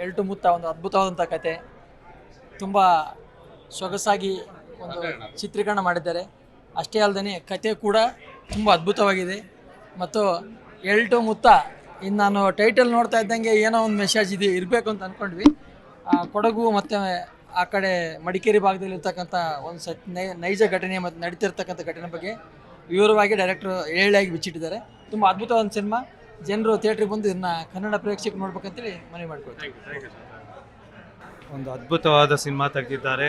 ಎಲ್ಟು ಮುತ್ತ ಒಂದು ಅದ್ಭುತವಾದಂಥ ಕತೆ. ತುಂಬ ಸೊಗಸಾಗಿ ಒಂದು ಚಿತ್ರೀಕರಣ ಮಾಡಿದ್ದಾರೆ. ಅಷ್ಟೇ ಅಲ್ಲದೆ ಕತೆ ಕೂಡ ತುಂಬ ಅದ್ಭುತವಾಗಿದೆ. ಮತ್ತು ಎಲ್ಟು ಮುತ್ತ ಇನ್ನು ನಾನು ಟೈಟಲ್ ನೋಡ್ತಾ ಇದ್ದಂಗೆ ಏನೋ ಒಂದು ಮೆಸೇಜ್ ಇದೆ ಇರಬೇಕು ಅಂತ ಅಂದ್ಕೊಂಡ್ವಿ ಕೊಡಗು ಮತ್ತು ಆ ಕಡೆ ಮಡಿಕೇರಿ ಭಾಗದಲ್ಲಿ ಇರ್ತಕ್ಕಂಥ ಒಂದು ಸತ್ ನೈ- ನೈಜ ಘಟನೆ ಮತ್ತು ನಡೀತಿರ್ತಕ್ಕಂಥ ಘಟನೆ ಬಗ್ಗೆ ವಿವರವಾಗಿ ಡೈರೆಕ್ಟರ್ ಏಳಿಯಾಗಿ ಬಿಚ್ಚಿಟ್ಟಿದ್ದಾರೆ. ತುಂಬ ಅದ್ಭುತವಾದ ಸಿನಿಮಾ. ಜನರು ಥಿಯೇಟ್ರಿಗೆ ಬಂದು ಇದನ್ನ ಕನ್ನಡ ಪ್ರೇಕ್ಷಕರು ನೋಡ್ಬೇಕಂತೇಳಿ ಮನವಿ ಮಾಡ್ಕೊಳ್ತೀನಿ ಒಂದು ಅದ್ಭುತವಾದ ಸಿನಿಮಾ ತೆಗೆದಿದ್ದಾರೆ.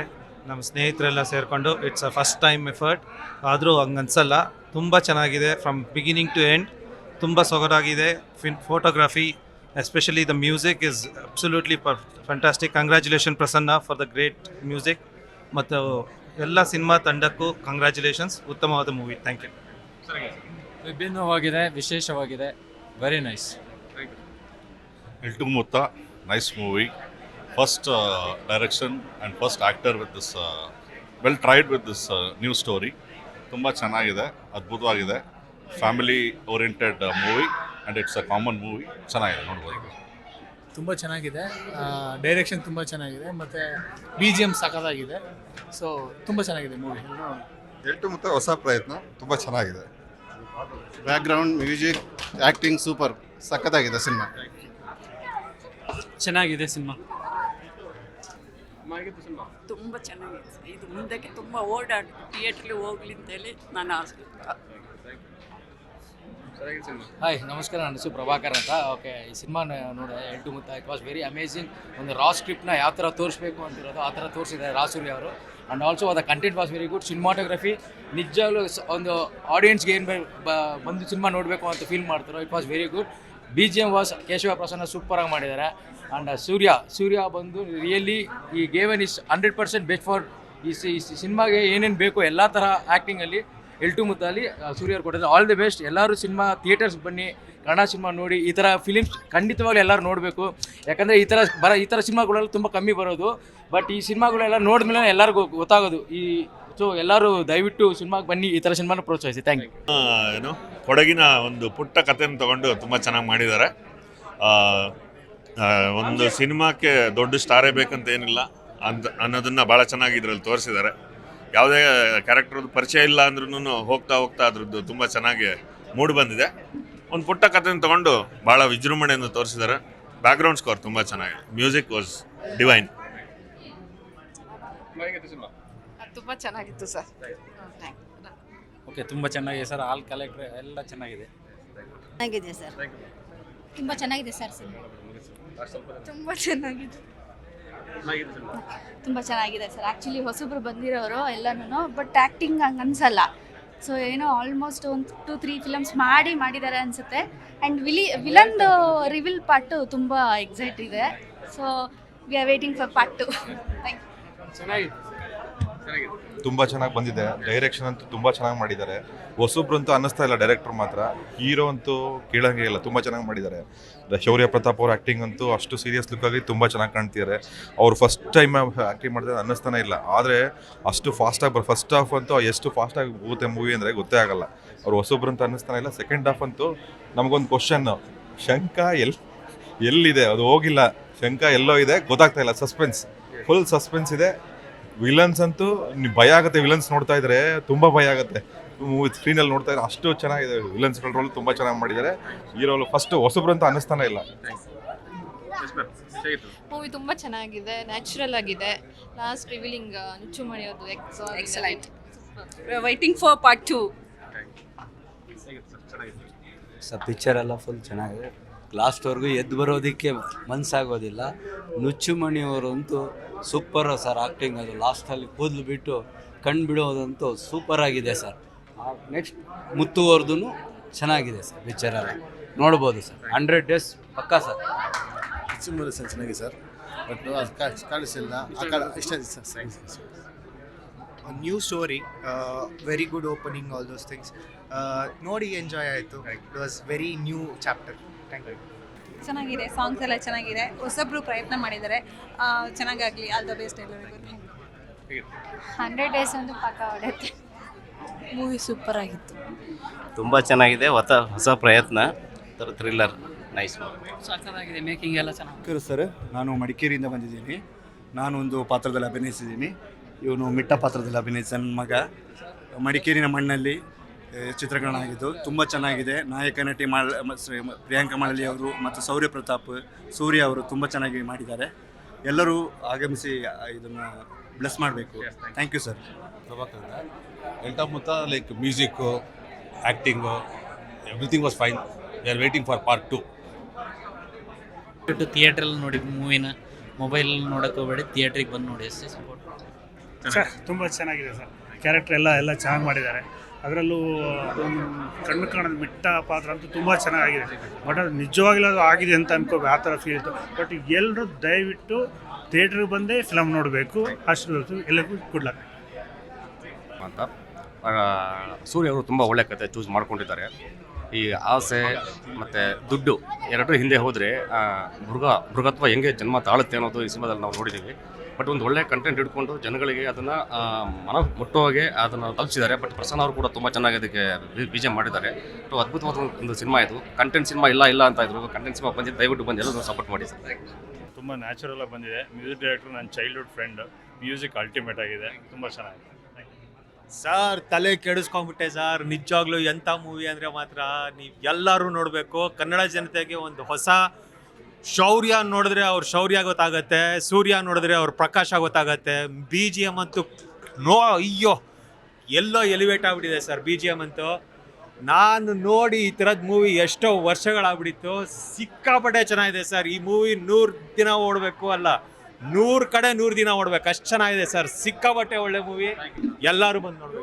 ನಮ್ಮ ಸ್ನೇಹಿತರೆಲ್ಲ ಸೇರಿಕೊಂಡು it's a first time effort ಆದರೂ ಹಂಗನ್ಸಲ್ಲ ತುಂಬ ಚೆನ್ನಾಗಿದೆ ಫ್ರಮ್ ಬಿಗಿನಿಂಗ್ ಟು ಎಂಡ್ ತುಂಬ ಸೊಗರಾಗಿದೆ fine photography especially the music is absolutely per fantastic congratulation Prasanna for the great music ಮತ್ತು ಎಲ್ಲ ಸಿನಿಮಾ ತಂಡಕ್ಕೂ ಕಂಗ್ರ್ಯಾಚುಲೇಷನ್ಸ್ ಉತ್ತಮವಾದ ಮೂವಿ ಥ್ಯಾಂಕ್ ಯು ವಿಭಿನ್ನವಾಗಿದೆ ವಿಶೇಷವಾಗಿದೆ. Very nice Eltu Mutta, nice movie first direction and first actor with this well tried with this new story new story. ತುಂಬ ಚೆನ್ನಾಗಿದೆ ಅದ್ಭುತವಾಗಿದೆ. Family oriented movie and it's a common movie ಚೆನ್ನಾಗಿದೆ ನೋಡ್ಬೋದು ತುಂಬ ಚೆನ್ನಾಗಿದೆ. Direction ತುಂಬ ಚೆನ್ನಾಗಿದೆ. ಮತ್ತು ಬಿ ಜಿ ಎಂ ಸಖತ್ತಾಗಿದೆ. ಸೊ ತುಂಬ ಚೆನ್ನಾಗಿದೆ ಮೂವಿ ಎಲ್ಟು ಮುತ್ತ ಹೊಸ ಪ್ರಯತ್ನ. ತುಂಬ ಚೆನ್ನಾಗಿದೆ. ಬ್ಯಾಕ್ಗ್ರೌಂಡ್ ಮ್ಯೂಸಿಕ್ ಆ್ಯಕ್ಟಿಂಗ್ ಸೂಪರ್ ಸಖತ್ತಾಗಿದೆ ಸಿನಿಮಾ. ಚೆನ್ನಾಗಿದೆ ಸಿನಿಮಾ. ತುಂಬ ಚೆನ್ನಾಗಿದೆ ಇದು ಮುಂದಕ್ಕೆ ತುಂಬ ಓಡಾಡಿ ಥಿಯೇಟ್ರಲ್ಲಿ ಹೋಗ್ಲಿ ಅಂತೇಳಿ ನಾನು ಆಸೆ. ಹಾಯ್ ನಮಸ್ಕಾರ, ನನ್ನ ಹೆಸರು ಪ್ರಭಾಕರ್ ಅಂತ. ಓಕೆ ಈ ಸಿನಿಮಾ ನೋಡಿ ಎಂಟು ಮುತ್ತ ಇಟ್ ವಾಸ್ ವೆರಿ ಅಮೇಝಿಂಗ್ ಒಂದು ರಾ ಸ್ಕ್ರಿಪ್ಟ್ನ ಯಾವ ಥರ ತೋರಿಸ್ಬೇಕು ಅಂತಿರೋದು ಆ ಥರ ತೋರಿಸಿದ್ದಾರೆ ರಾಸೂರಿ ಅವರು. ಆ್ಯಂಡ್ ಆಲ್ಸೋ ಅದ content was very good cinematography ನಿಜವಾಗ್ಲೂ ಒಂದು ಆಡಿಯನ್ಸ್ಗೆ ಏನು ಬಂದು ಸಿನಿಮಾ ನೋಡಬೇಕು ಅಂತ ಫೀಲ್ ಮಾಡ್ತಾರೆ it was very good B G M was Keshava Prasanna ಸೂಪರಾಗಿ ಮಾಡಿದ್ದಾರೆ. ಆ್ಯಂಡ್ ಸೂರ್ಯ ಸೂರ್ಯ ಬಂದು ರಿಯಲಿ ಈ given is hundred percent best for ಈ ಸಿನಿಮಾಗೆ ಏನೇನು ಬೇಕು ಎಲ್ಲ ಥರ ಆ್ಯಕ್ಟಿಂಗಲ್ಲಿ ಎಲ್ಟು ಮುದ್ದಾಲಿ ಸೂರ್ಯ ಕೊಟ್ಟಿದ್ರು ಆಲ್ ದಿ ಬೆಸ್ಟ್ ಎಲ್ಲರೂ ಸಿನಿಮಾ ಥಿಯೇಟರ್ಸ್ ಬನ್ನಿ, ಕನ್ನಡ ಸಿನಿಮಾ ನೋಡಿ, ಈ ಥರ ಫಿಲಿಮ್ಸ್ ಖಂಡಿತವಾಗ್ಲೂ ಎಲ್ಲರೂ ನೋಡಬೇಕು. ಯಾಕಂದರೆ ಈ ಥರ ಬರ, ಈ ಥರ ಸಿನಿಮಾಗಳೆಲ್ಲ ತುಂಬ ಕಮ್ಮಿ ಬರೋದು. ಬಟ್ ಈ ಸಿನಿಮಾಗಳೆಲ್ಲ ನೋಡಿದ್ಮೇಲೆ ಎಲ್ಲರಿಗೂ ಗೊತ್ತಾಗೋದು. ಈ ಸೊ ಎಲ್ಲರೂ ದಯವಿಟ್ಟು ಸಿನಿಮಾಗೆ ಬನ್ನಿ, ಈ ಥರ ಸಿನಿಮಾನ ಪ್ರೋತ್ಸಾಹಿಸಿ. ಥ್ಯಾಂಕ್ ಯು ಏನು, ಕೊಡಗಿನ ಒಂದು ಪುಟ್ಟ ಕಥೆಯನ್ನು ತಗೊಂಡು ತುಂಬ ಚೆನ್ನಾಗಿ ಮಾಡಿದ್ದಾರೆ. ಒಂದು ಸಿನಿಮಾಕ್ಕೆ ದೊಡ್ಡ ಸ್ಟಾರೇ ಬೇಕಂತ ಏನಿಲ್ಲ ಅಂತ ಅನ್ನೋದನ್ನು ಭಾಳ ಚೆನ್ನಾಗಿ ಇದರಲ್ಲಿ ತೋರಿಸಿದ್ದಾರೆ. ಯಾವುದೇ ಕ್ಯಾರೆಕ್ಟರ್ದು ಪರಿಚಯ ಇಲ್ಲ ಅಂದ್ರೂ ಹೋಗ್ತಾ ಹೋಗ್ತಾ ಅದ್ರದ್ದು ತುಂಬ ಚೆನ್ನಾಗಿ ಮೂಡ್ ಬಂದಿದೆ. ಒಂದು ಪುಟ್ಟ ಕಥೆನ ತಗೊಂಡು ಭಾಳ ವಿಜೃಂಭಣೆಯನ್ನು ತೋರಿಸಿದ್ದಾರೆ ಬ್ಯಾಕ್ಗ್ರೌಂಡ್ ಸ್ಕೋರ್ ತುಂಬ ಚೆನ್ನಾಗಿದೆ. ಮ್ಯೂಸಿಕ್ ವಾಸ್ ಡಿವೈನ್ ತುಂಬ ಚೆನ್ನಾಗಿತ್ತು ಸರ್. ಓಕೆ ತುಂಬ ಚೆನ್ನಾಗಿದೆ ಸರ್. ಆಲ್ ಕಲೆಕ್ಟ್ರ್ ಎಲ್ಲ ಚೆನ್ನಾಗಿದೆ. ಚೆನ್ನಾಗಿದೆ ಸರ್. ತುಂಬ ಚೆನ್ನಾಗಿದೆ ಸರ್ ಸಿನಿಮಾ. ತುಂಬ ಚೆನ್ನಾಗಿದೆ. ತುಂಬ ಚೆನ್ನಾಗಿದೆ ಸರ್. ಆ್ಯಕ್ಚುಲಿ ಹೊಸಬ್ರು ಬಂದಿರೋರು ಎಲ್ಲನೂ ಬಟ್ ಆ್ಯಕ್ಟಿಂಗ್ ಹಂಗೆ ಅನ್ಸಲ್ಲ. ಸೊ ಏನೋ ಆಲ್ಮೋಸ್ಟ್ ಒಂದು ಟು ತ್ರೀ ಫಿಲಮ್ಸ್ ಮಾಡಿ ಮಾಡಿದ್ದಾರೆ ಅನಿಸುತ್ತೆ. ಆ್ಯಂಡ್ ವಿಲಿ ವಿಲನ್ದು ರಿವಿಲ್ ಪಾರ್ಟು ತುಂಬ ಎಕ್ಸೈಟ್ ಇದೆ. So we are waiting for part two thank you ತುಂಬ ಚೆನ್ನಾಗಿ ಬಂದಿದೆ. ಡೈರೆಕ್ಷನ್ ಅಂತೂ ತುಂಬ ಚೆನ್ನಾಗಿ ಮಾಡಿದ್ದಾರೆ. ಹೊಸಬ್ರು ಅಂತೂ ಅನ್ನಿಸ್ತಾ ಇಲ್ಲ ಡೈರೆಕ್ಟರ್ ಮಾತ್ರ. ಹೀರೋ ಅಂತೂ ಕೇಳಂಗೆ ಇಲ್ಲ. ತುಂಬ ಚೆನ್ನಾಗಿ ಮಾಡಿದ್ದಾರೆ. ಶೌರ್ಯ ಪ್ರತಾಪ್ ಅವ್ರ ಆ್ಯಕ್ಟಿಂಗ್ ಅಂತೂ ಅಷ್ಟು ಸೀರಿಯಸ್ ಲುಕ್ ಆಗಿ ತುಂಬ ಚೆನ್ನಾಗಿ ಕಾಣ್ತಿದ್ದಾರೆ. ಅವ್ರು ಫಸ್ಟ್ ಟೈಮ್ ಆ್ಯಕ್ಟಿಂಗ್ ಮಾಡಿದ್ರೆ ಅನ್ನಿಸ್ತಾನೆ ಇಲ್ಲ. ಆದರೆ ಅಷ್ಟು ಫಾಸ್ಟಾಗಿ ಬರ್ ಫಸ್ಟ್ ಹಾಫ್ ಅಂತೂ ಎಷ್ಟು ಫಾಸ್ಟಾಗಿ ಹೋಗುತ್ತೆ ಮೂವಿ ಅಂದರೆ ಗೊತ್ತೇ ಆಗಲ್ಲ. ಅವ್ರು ಹೊಸಬ್ರು ಅಂತ ಅನ್ನಿಸ್ತಾನೆ ಇಲ್ಲ. ಸೆಕೆಂಡ್ ಹಾಫ್ ಅಂತೂ ನಮಗೊಂದು ಕ್ವಶನ್ ಶಂಕ ಎಲ್, ಎಲ್ಲಿದೆ? ಅದು ಹೋಗಿಲ್ಲ. ಶಂಕ ಎಲ್ಲೋ ಇದೆ. ಗೊತ್ತಾಗ್ತಾ ಇಲ್ಲ. ಸಸ್ಪೆನ್ಸ್ ಫುಲ್ ಸಸ್ಪೆನ್ಸ್ ಇದೆ. ವಿಲನ್ಸ್ ಅಂತೂ ನೀವು ಭಯ ಆಗುತ್ತೆ ವಿಲನ್ಸ್ ನೋಡ್ತಾ ಇದ್ರೆ ತುಂಬ ಭಯ ಆಗುತ್ತೆ. ಸ್ಕ್ರೀನಲ್ಲಿ ನೋಡ್ತಾ ಇದ್ರೆ ಅಷ್ಟು ಚೆನ್ನಾಗಿದೆ ವಿಲನ್ಸ್ ರೋಲ್ ತುಂಬ ಚೆನ್ನಾಗಿ ಮಾಡಿದ್ದಾರೆ. ಈ ರೋಲ್ ಫಸ್ಟ್ ಹೊಸಬ್ರು ಅಂತ ಅನ್ನಿಸ್ತಾನೆ ಇಲ್ಲ. ಮೂವಿ ತುಂಬ ಚೆನ್ನಾಗಿದೆ ನ್ಯಾಚುರಲ್ ಆಗಿದೆ. ಲಾಸ್ಟ್ ರಿವೀಲಿಂಗ್ ನುಚ್ಚು ಮಣಿಯೋದು excellent waiting for part two sir picture ಎಲ್ಲ ಫುಲ್ ಚೆನ್ನಾಗಿದೆ. ಲಾಸ್ಟ್ವರೆಗೂ ಎದ್ದು ಬರೋದಕ್ಕೆ ಮನಸ್ಸಾಗೋದಿಲ್ಲ ನುಚ್ಚುಮಣಿಯವರಂತೂ ಸೂಪರ್ ಸರ್ ಆ್ಯಕ್ಟಿಂಗ್ ಅದು ಲಾಸ್ಟಲ್ಲಿ ಕೂದಲು ಬಿಟ್ಟು ಕಣ್ಣು ಬಿಡೋದಂತೂ ಸೂಪರ್ ಆಗಿದೆ ಸರ್. ನೆಕ್ಸ್ಟ್ ಮುತ್ತುವರ್ದು ಚೆನ್ನಾಗಿದೆ ಸರ್ ಪಿಕ್ಚರ್ ಎಲ್ಲ ನೋಡ್ಬೋದು ಸರ್. ಹಂಡ್ರೆಡ್ ಡೇಸ್ ಪಕ್ಕಾ ಸರ್. ಚೆನ್ನಾಗಿದೆ ಸರ್. ಬಟ್ ಅದು ಕಾಣಿಸಿಲ್ಲ. ಇಷ್ಟ sir. New story very good opening all those things ನೋಡಿ ಎಂಜಾಯ್ ಆಯಿತು. It was very new chapter thank you ಚೆನ್ನಾಗಿದೆ ಸಾಂಗ್ಸ್ ಎಲ್ಲ ಚೆನ್ನಾಗಿದೆ. ಹೊಸಬ್ರು ಪ್ರಯತ್ನ ಮಾಡಿದ್ದಾರೆ. ಚೆನ್ನಾಗಾಗಲಿ ಆಲ್ ದ ಬೆಸ್ಟ್ ಎಲ್ಲರಿಗೂ. ಹಂಡ್ರೆಡ್ ಡೇಸ್ ಒಂದು ಪಕ್ಕ ಹೊಡೆಯುತ್ತೆ. ಮೂವಿ ಸೂಪರ್ ಆಗಿತ್ತು. ತುಂಬ ಚೆನ್ನಾಗಿದೆ ಹೊಸ ಹೊಸ ಪ್ರಯತ್ನ. ಥ್ರಿಲ್ಲರ್ ನೈಸ್ ಸಕ್ಕತ್ತಾಗಿದೆ ಮೇಕಿಂಗ್ ಎಲ್ಲ ಚೆನ್ನಾಗಿ ಸರ್ ನಾನು ಮಡಿಕೇರಿಯಿಂದ ಬಂದಿದ್ದೀನಿ. ನಾನು ಒಂದು ಪಾತ್ರದಲ್ಲಿ ಅಭಿನಯಿಸಿದ್ದೀನಿ. ಇವನು ಮಿಟ್ಟ ಪಾತ್ರದಲ್ಲಿ ಅಭಿನಯಿಸಿದ ನನ್ನ ಮಗ. ಮಡಿಕೇರಿನ ಮಣ್ಣಲ್ಲಿ ಆಗಿದ್ದು ತುಂಬ ಚೆನ್ನಾಗಿದೆ. ನಾಯಕ ನಟಿ ಮಾಳ ಪ್ರಿಯಾಂಕಾ ಮಾಳಲಿ ಅವರು ಮತ್ತು ಸೌರ್ಯ ಪ್ರತಾಪ್ ಸೂರ್ಯ ಅವರು ತುಂಬ ಚೆನ್ನಾಗಿ ಮಾಡಿದ್ದಾರೆ. ಎಲ್ಲರೂ ಆಗಮಿಸಿ ಇದನ್ನು ಬ್ಲೆಸ್ ಮಾಡಬೇಕು. ಥ್ಯಾಂಕ್ ಯು ಸರ್ ಎಂಟ Mutta like music acting everything was fine we are waiting for part two ಬಿಟ್ಟು ಥಿಯೇಟ್ರಲ್ಲಿ ನೋಡಿ ಮೂವಿನ ಮೊಬೈಲ್ ನೋಡಕ್ಕೆ ಹೋಗ್ಬೇಡಿ ಥಿಯೇಟ್ರಿಗೆ ಬಂದು ನೋಡಿ ಅಷ್ಟೇ ಸಪೋರ್ಟ್ ಸರ್ ತುಂಬ ಚೆನ್ನಾಗಿದೆ ಸರ್. ಕ್ಯಾರೆಕ್ಟರ್ ಎಲ್ಲ ಎಲ್ಲ ಚೆನ್ನಾಗಿ ಮಾಡಿದ್ದಾರೆ. ಅದರಲ್ಲೂ ಕಣ್ಣು ಕಾಣದ ಮಿಟ್ಟ ಪಾತ್ರ ಅಂತೂ ತುಂಬ ಚೆನ್ನಾಗಿದೆ. ಬಟ್ ಅದು ನಿಜವಾಗ್ಲೂ ಆಗಿದೆ ಅಂತ ಅನ್ಕೋ ಆ ಥರ ಫೀಲ್ ಇತ್ತು. ಬಟ್ ಎಲ್ಲರೂ ದಯವಿಟ್ಟು ಥಿಯೇಟ್ರಿಗೆ ಬಂದೇ ಫಿಲಮ್ ನೋಡಬೇಕು. ಅಷ್ಟು ಎಲ್ಲರಿಗೂ ಗುಡ್ ಲಕ್ ಅಂತ. ಸೂರ್ಯ ಅವರು ತುಂಬ ಒಳ್ಳೆ ಕತೆ ಚೂಸ್ ಮಾಡ್ಕೊಂಡಿದ್ದಾರೆ. ಈ ಆಸೆ ಮತ್ತು ದುಡ್ಡು ಎರಡರ ಹಿಂದೆ ಹೋದರೆ ಮೃಗ, ಮೃಗತ್ವ ಹೆಂಗೆ ಜನ್ಮ ತಾಳುತ್ತೆ ಅನ್ನೋದು ಈ ಸಿನಿಮಾದಲ್ಲಿ ನಾವು ನೋಡಿದ್ದೀವಿ. ಬಟ್ ಒಂದು ಒಳ್ಳೆ ಕಂಟೆಂಟ್ ಹಿಡ್ಕೊಂಡು ಜನಗಳಿಗೆ ಅದನ್ನು ಮನ ಮುಟ್ಟುವಾಗೆ ಅದನ್ನು ತಲುಪಿಸಿದ್ದಾರೆ. ಬಟ್ ಪ್ರಸನ್ನ ಅವರು ಕೂಡ ತುಂಬ ಚೆನ್ನಾಗಿ ಅದಕ್ಕೆ ವಿಜಯ ಮಾಡಿದ್ದಾರೆ. ಸೊ ಅದ್ಭುತವಾದ ಒಂದು ಸಿನಿಮಾ ಇದು. ಕಂಟೆಂಟ್ ಸಿನಿಮಾ ಇಲ್ಲ ಇಲ್ಲ ಅಂತ ಇದ್ರು. ಕಂಟೆಂಟ್ ಸಿನಿಮಾ ಬಂದಿದ್ದು ದಯವಿಟ್ಟು ಬಂದು ಎಲ್ಲರೂ ಸಪೋರ್ಟ್ ಮಾಡಿ ಸರ್. ತುಂಬ ನ್ಯಾಚುರಲ್ ಆಗಿ ಬಂದಿದೆ. ಮ್ಯೂಸಿಕ್ ಡೈರೆಕ್ಟರ್ ನನ್ನ ಚೈಲ್ಡ್ಹುಡ್ ಫ್ರೆಂಡ್ ಮ್ಯೂಸಿಕ್ ಅಲ್ಟಿಮೇಟ್ ಆಗಿದೆ. ತುಂಬ ಚೆನ್ನಾಗಿದೆ. ಸರ್ ತಲೆ ಕೆಡಿಸ್ಕೊಂಡ್ಬಿಟ್ಟೆ ಸರ್ ನಿಜವಾಗ್ಲೂ ಎಂಥ ಮೂವಿ ಅಂದರೆ ಮಾತ್ರ ನೀವು ಎಲ್ಲರೂ ನೋಡಬೇಕು. ಕನ್ನಡ ಜನತೆಗೆ ಒಂದು ಹೊಸ ಶೌರ್ಯ ನೋಡಿದ್ರೆ ಅವ್ರ ಶೌರ್ಯ ಗೊತ್ತಾಗತ್ತೆ, ಸೂರ್ಯ ನೋಡಿದ್ರೆ ಅವ್ರ ಪ್ರಕಾಶ ಗೊತ್ತಾಗತ್ತೆ. ಬಿ ಜಿ ಎಂ ಅಂತೂ ನೋ, ಅಯ್ಯೋ, ಎಲ್ಲೋ ಎಲಿವೇಟ್ ಆಗ್ಬಿಟ್ಟಿದೆ ಸರ್ ಬಿ ಜಿ ಎಂ ಅಂತೂ. ನಾನು ನೋಡಿ ಈ ಥರದ ಮೂವಿ ಎಷ್ಟೋ ವರ್ಷಗಳಾಗ್ಬಿಟ್ಟಿತ್ತು. ಸಿಕ್ಕಾಪಟ್ಟೆ ಚೆನ್ನಾಗಿದೆ ಸರ್. ಈ ಮೂವಿ ನೂರು ದಿನ ಓಡಬೇಕು ಅಲ್ಲ, ನೂರು ಕಡೆ ನೂರು ದಿನ ಓಡ್ಬೇಕು. ಅಷ್ಟು ಚೆನ್ನಾಗಿದೆ ಸರ್. ಸಿಕ್ಕಾಪಟ್ಟೆ ಒಳ್ಳೆ ಮೂವಿ ಎಲ್ಲರೂ ಬಂದು ನೋಡ್ಬೇಕು.